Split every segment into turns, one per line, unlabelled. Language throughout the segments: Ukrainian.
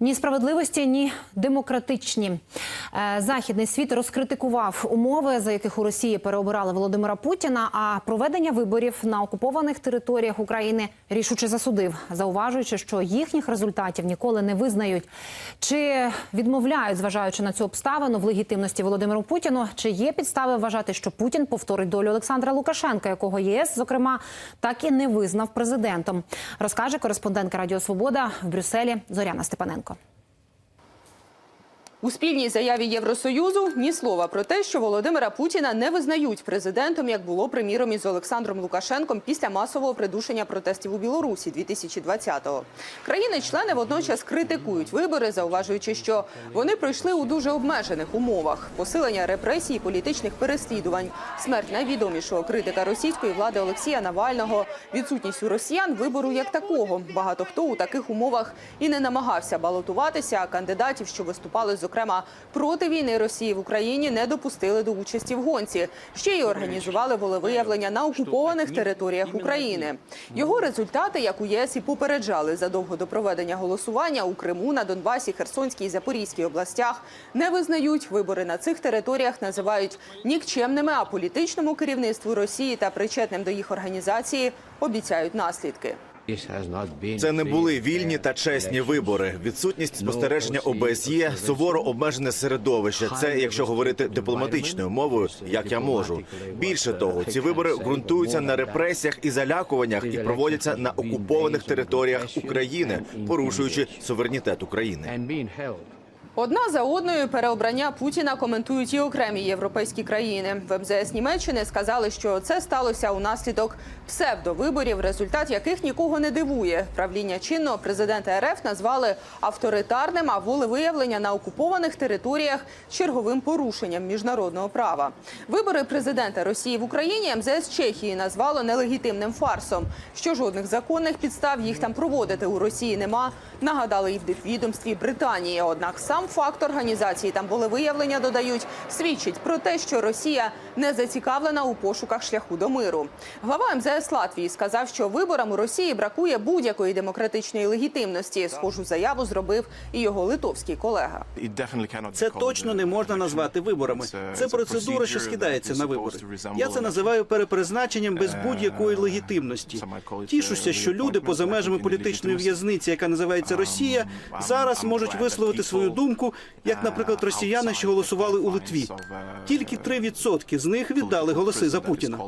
Ні справедливості, ні демократичні. Е, Західний світ розкритикував умови, за яких у Росії переобирали Володимира Путіна. А проведення виборів на окупованих територіях України рішуче засудив, зауважуючи, що їхніх результатів ніколи не визнають. Чи відмовляють, зважаючи на цю обставину в легітимності Володимиру Путіну? Чи є підстави вважати, що Путін повторить долю Олександра Лукашенка, якого ЄС, зокрема, так і не визнав президентом? Розкаже кореспондентка Радіо Свобода в Брюсселі Зоряна Степаненко.
У спільній заяві Євросоюзу ні слова про те, що Володимира Путіна не визнають президентом, як було приміром із Олександром Лукашенком після масового придушення протестів у Білорусі 2020-го. Країни-члени водночас критикують вибори, зауважуючи, що вони пройшли у дуже обмежених умовах: посилення репресій, політичних переслідувань, смерть найвідомішого критика російської влади Олексія Навального, відсутність у росіян вибору як такого. Багато хто у таких умовах і не намагався балотуватися, а кандидатів, що виступали зокрема проти війни Росії в Україні, не допустили до участі в гонці. Ще й організували волевиявлення на окупованих територіях України. Його результати, як у ЄС, і попереджали задовго до проведення голосування у Криму, на Донбасі, Херсонській і Запорізькій областях, не визнають вибори на цих територіях, називають нікчемними, а політичному керівництву Росії та причетним до їх організації обіцяють наслідки.
Це не були вільні та чесні вибори. Відсутність спостереження ОБСЄ, суворо обмежене середовище. Це якщо говорити дипломатичною мовою, як я можу. Більше того, ці вибори ґрунтуються на репресіях і залякуваннях і проводяться на окупованих територіях України, порушуючи суверенітет України.
Одна за одною переобрання Путіна коментують і окремі європейські країни. В МЗС Німеччини сказали, що це сталося унаслідок псевдовиборів, результат яких нікого не дивує. Правління чинного президента РФ назвали авторитарним, а волевиявлення на окупованих територіях черговим порушенням міжнародного права. Вибори президента Росії в Україні МЗС Чехії назвало нелегітимним фарсом. Що жодних законних підстав їх там проводити у Росії нема. Нагадали і в дипвідомстві Британії. Однак сам факт організації там волевиявлення додають свідчить про те, що Росія не зацікавлена у пошуках шляху до миру. Глава МЗС Латвії сказав, що виборам у Росії бракує будь-якої демократичної легітимності. Схожу заяву зробив і його литовський колега.
Це точно не можна назвати виборами. Це процедура, що скидається на вибори. Я це називаю перепризначенням без будь-якої легітимності. Тішуся, що люди поза межами політичної в'язниці, яка називається Росія, зараз можуть висловити свою думку, як, наприклад, росіяни, що голосували у Литві. Тільки 3% з них віддали голоси за Путіна.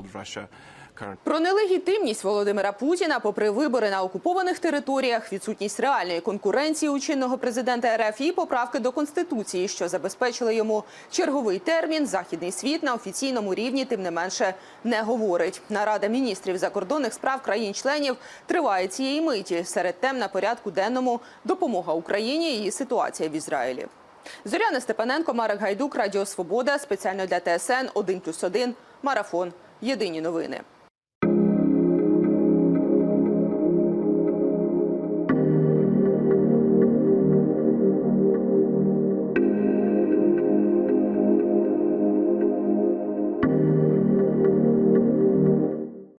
Про нелегітимність Володимира Путіна, попри вибори на окупованих територіях, відсутність реальної конкуренції у чинного президента РФ і поправки до конституції, що забезпечили йому черговий термін, західний світ на офіційному рівні, тим не менше не говорить. Нарада міністрів закордонних справ країн-членів триває цієї миті. Серед тем на порядку денному допомога Україні і ситуація в Ізраїлі. Зоряна Степаненко, Марek Гайдук, Радіо Свобода. Спеціально для ТСН 1+,1, Марафон. Єдині новини.